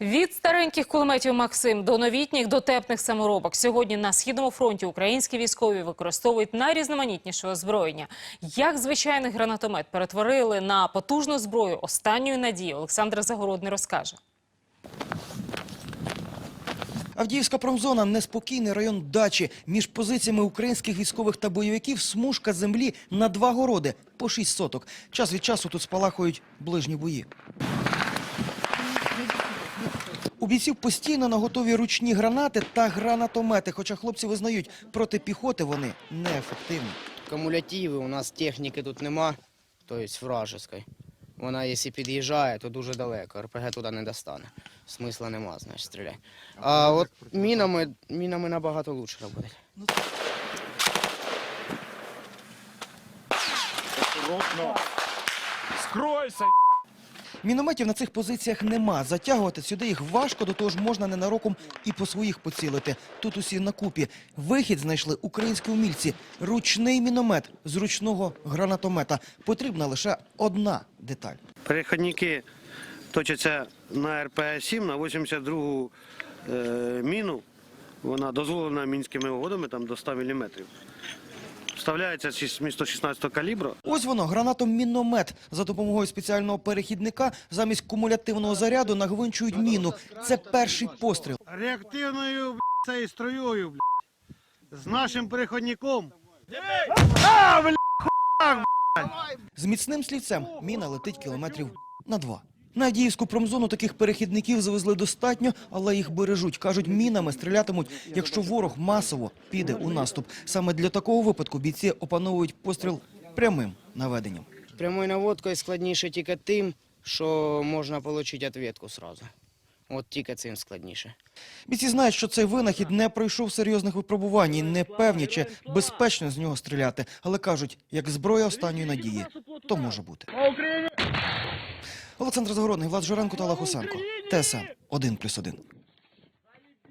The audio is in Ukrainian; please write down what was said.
Від стареньких кулеметів Максим до новітніх дотепних саморобок. Сьогодні на східному фронті українські військові використовують найрізноманітніше озброєння. Як звичайний гранатомет перетворили на потужну зброю останньої надії, Олександр Загородний розкаже. Авдіївська промзона – неспокійний район дачі. Між позиціями українських військових та бойовиків смужка землі на два городи по шість соток. Час від часу тут спалахують ближні бої. Бійців постійно наготові ручні гранати та гранатомети, хоча хлопці визнають, проти піхоти вони неефективні. Кумулятиви, у нас техніки тут нема, тобто вражеської. Вона, якщо під'їжджає, то дуже далеко. РПГ туди не достане. Смисла нема, значить, стріляти. А от мінами, мінами набагато краще робити. Скройся! Мінометів на цих позиціях нема. Затягувати сюди їх важко, до того ж можна ненароком і по своїх поцілити. Тут усі на купі. Вихід знайшли українські умільці. Ручний міномет з ручного гранатомета. Потрібна лише одна деталь. Перехідники точаться на РП-7 на 82-гу е, міну. Вона дозволена мінськими угодами там, до 100 мм. Вставляється зі 116 калібру. Ось воно, гранатом-міномет. За допомогою спеціального перехідника замість кумулятивного заряду нагвинчують міну. Це перший постріл. Реактивною цією строєю, з нашим переходником. З міцним слівцем міна летить кілометрів на два. На Авдіївську промзону таких перехідників завезли достатньо, але їх бережуть. Кажуть, мінами стрілятимуть, якщо ворог масово піде у наступ. Саме для такого випадку бійці опановують постріл прямим наведенням. Прямою наводкою складніше тільки тим, що можна отримати відповідку одразу. От тільки цим складніше. Бійці знають, що цей винахід не пройшов серйозних випробувань і не певні, чи безпечно з нього стріляти. Але кажуть, як зброя останньої надії, то може бути. Олександр Загородний, Влад Журенко та Олег Усенко. ТСН 1+,1.